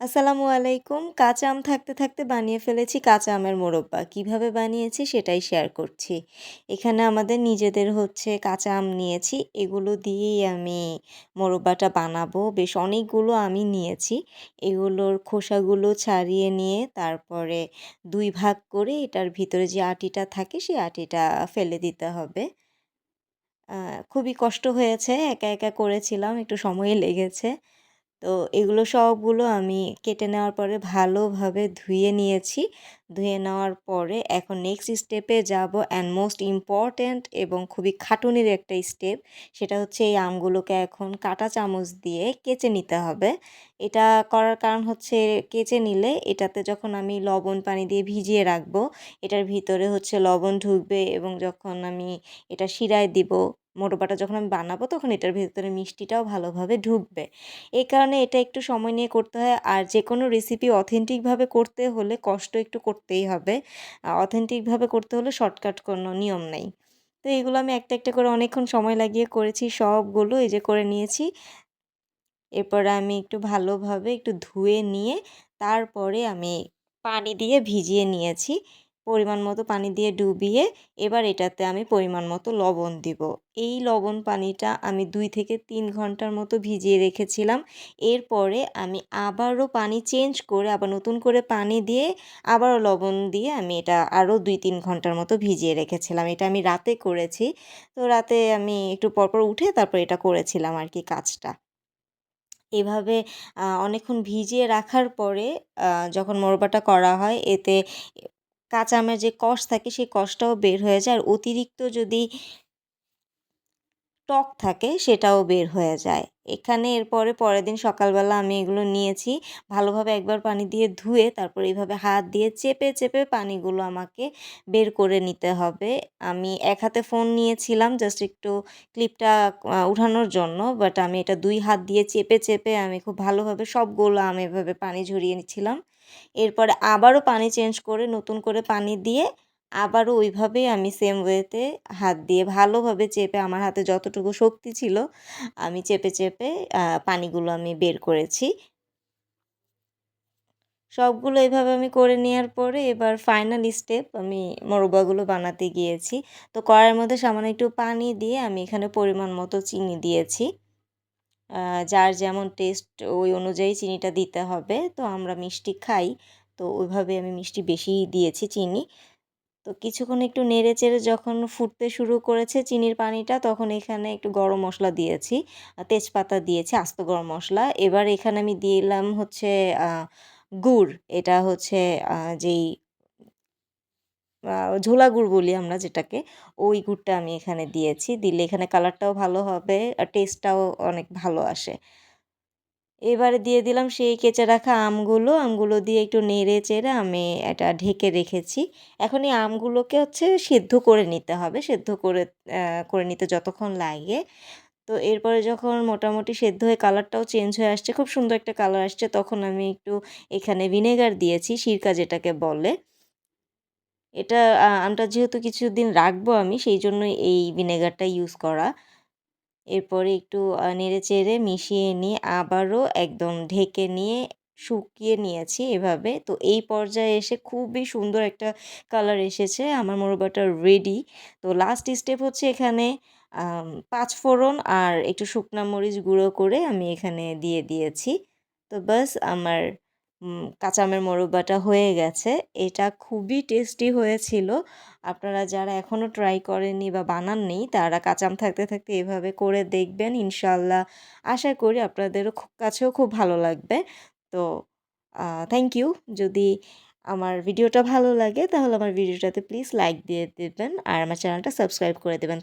আসসালামু আলাইকুম। কাঁচা আম থাকতে থাকতে বানিয়ে ফেলেছি কাঁচা আমের মোরব্বা। কীভাবে বানিয়েছি সেটাই শেয়ার করছি। এখানে আমাদের নিজেদের হচ্ছে কাঁচা আম নিয়েছি। এগুলো দিয়েই আমি মোরব্বাটা বানাবো। বেশ অনেকগুলো আমি নিয়েছি। এগুলোর খোসাগুলো ছাড়িয়ে নিয়ে তারপরে দুই ভাগ করে এটার ভিতরে যে আটিটা থাকে সেই আটিটা ফেলে দিতে হবে। খুবই কষ্ট হয়েছে। একা একা করেছিলাম। একটু সময় লেগেছে। তো এগুলো সবগুলো আমি কেটে নেওয়ার পরে ভালোভাবে ধুয়ে নিয়েছি। ধুয়ে নেওয়ার পরে এখন নেক্সট স্টেপে যাব অ্যান্ড মোস্ট ইম্পর্ট্যান্ট এবং খুবই খাটুনির একটা স্টেপ সেটা হচ্ছে এই আমগুলোকে এখন কাঁটা চামচ দিয়ে কেচে নিতে হবে। এটা করার কারণ হচ্ছে কেচে নিলে এটাতে যখন আমি লবণ পানি দিয়ে ভিজিয়ে রাখব, এটার ভিতরে হচ্ছে লবণ ঢুকবে এবং যখন আমি এটা শিরায় দিব মোটোবাটা যখন আমি বানাবো, তখন এটার ভিতরে মিষ্টিটাও ভালোভাবে ঢুকবে। এই কারণে এটা একটু সময় নিয়ে করতে হয়। আর যে কোনো রেসিপি অথেন্টিকভাবে করতে হলে কষ্ট একটু করতেই হবে। অথেন্টিকভাবে করতে হলে শর্টকাট কোনো নিয়ম নেই। তো এগুলো আমি একটা একটা করে অনেকক্ষণ সময় লাগিয়ে করেছি, সবগুলো এই যে করে নিয়েছি। এরপরে আমি একটু ভালোভাবে একটু ধুয়ে নিয়ে, তারপরে আমি পানি দিয়ে ভিজিয়ে নিয়েছি। পরিমাণ মতো পানি দিয়ে ডুবিয়ে এবার এটাতে আমি পরিমাণ মতো লবণ দিব। এই লবণ পানিটা আমি দুই থেকে তিন ঘণ্টার মতো ভিজিয়ে রেখেছিলাম। এরপরে আমি আবারও পানি চেঞ্জ করে, আবার নতুন করে পানি দিয়ে আবারও লবণ দিয়ে আমি এটা আরও দুই তিন ঘণ্টার মতো ভিজিয়ে রেখেছিলাম। এটা আমি রাতে করেছি। তো রাতে আমি একটু পরপর উঠে তারপর এটা করেছিলাম আর কি কাজটা। এভাবে অনেকক্ষণ ভিজিয়ে রাখার পরে যখন মোরব্বাটা করা হয়, এতে কাঁচা আমের যে কষ থাকে, সেই কষটাও বের হয়ে যায়। আর অতিরিক্ত যদি টক থাকে, সেটাও বের হয়ে যায়। এখানে এরপরে পরের দিন সকালবেলা আমি এগুলো নিয়েছি। ভালোভাবে একবার পানি দিয়ে ধুয়ে, তারপর এইভাবে হাত দিয়ে চেপে চেপে পানিগুলো আমাকে বের করে নিতে হবে। আমি এক হাতে ফোন নিয়েছিলাম জাস্ট একটু ক্লিপটা উঠানোর জন্য। বাট আমি এটা দুই হাত দিয়ে চেপে চেপে আমি খুব ভালোভাবে সবগুলো আমি এভাবে পানি ঝরিয়ে নিচ্ছিলাম। এরপরে আবারও পানি চেঞ্জ করে নতুন করে পানি দিয়ে আবারও ওইভাবেই আমি সেম ওয়েতে হাত দিয়ে ভালোভাবে চেপে আমার হাতে যতটুকু শক্তি ছিল, আমি চেপে চেপে পানিগুলো আমি বের করেছি। সবগুলো এভাবে আমি করে নেওয়ার পরে এবার ফাইনাল স্টেপ আমি মোরব্বাগুলো বানাতে গিয়েছি। তো কড়াইয়ের মধ্যে সামান্য একটু পানি দিয়ে আমি এখানে পরিমাণ মতো চিনি দিয়েছি। যার যেমন টেস্ট ওই অনুযায়ী চিনিটা দিতে হবে। তো আমরা মিষ্টি খাই। তো ওইভাবে আমি মিষ্টি বেশি দিয়েছি চিনি। তো কিছুক্ষণ একটু নেড়ে চেড়ে যখন ফুটতে শুরু করেছে চিনির পানিটা, তখন এখানে একটু গরম মশলা দিয়েছি। তেজপাতা দিয়েছি, আস্ত গরম মশলা। এবার এখানে আমি দিলাম হচ্ছে গুড়। এটা হচ্ছে যেই ঝোলা গুড় বলি আমরা যেটাকে, ওই গুড়টা আমি এখানে দিয়েছি। দিলে এখানে কালারটাও ভালো হবে, আর টেস্টটাও অনেক ভালো আসে। এবারে দিয়ে দিলাম সেই কেচে রাখা আমগুলো। আমগুলো দিয়ে একটু নেড়ে চেড়ে আমি এটা ঢেকে রেখেছি। এখন এই আমগুলোকে হচ্ছে সেদ্ধ করে নিতে হবে। সেদ্ধ করে করে নিতে যতক্ষণ লাগে। তো এরপরে যখন মোটামুটি সেদ্ধ হয়ে কালারটাও চেঞ্জ হয়ে আসছে, খুব সুন্দর একটা কালার আসছে, তখন আমি একটু এখানে ভিনেগার দিয়েছি, সিরকা যেটাকে বলে। এটা আমটা যেহেতু কিছুদিন রাখব আমি সেই জন্য এই ভিনেগারটা ইউজ করা। এরপরে একটু নেড়ে চেড়ে মিশিয়ে নিয়ে আবারও একদম ঢেকে নিয়ে শুকিয়ে নিয়েছি এভাবে। তো এই পর্যায়ে এসে খুবই সুন্দর একটা কালার এসেছে, আমার মোরব্বাটা রেডি তো লাস্ট স্টেপ হচ্ছে এখানে পাঁচ ফোড়ন আর একটু শুকনা মরিচ গুঁড়ো করে আমি এখানে দিয়ে দিয়েছি। তো বাস আমার কাঁচা আমের মোরব্বাটা হয়ে গেছে। এটা খুবই টেস্টি হয়েছিল। আপনারা যারা এখনও ট্রাই করেননি বা বানাননি, তারা কাঁচা আম থাকতে থাকতে এভাবে করে দেখবেন ইনশাল্লাহ আশা করি আপনাদেরও খুব কাছেও খুব ভালো লাগবে। তো থ্যাংক ইউ যদি আমার ভিডিওটা ভালো লাগে, তাহলে আমার ভিডিওটাতে প্লিজ লাইক দিয়ে দেবেন আর আমার চ্যানেলটা সাবস্ক্রাইব করে দেবেন।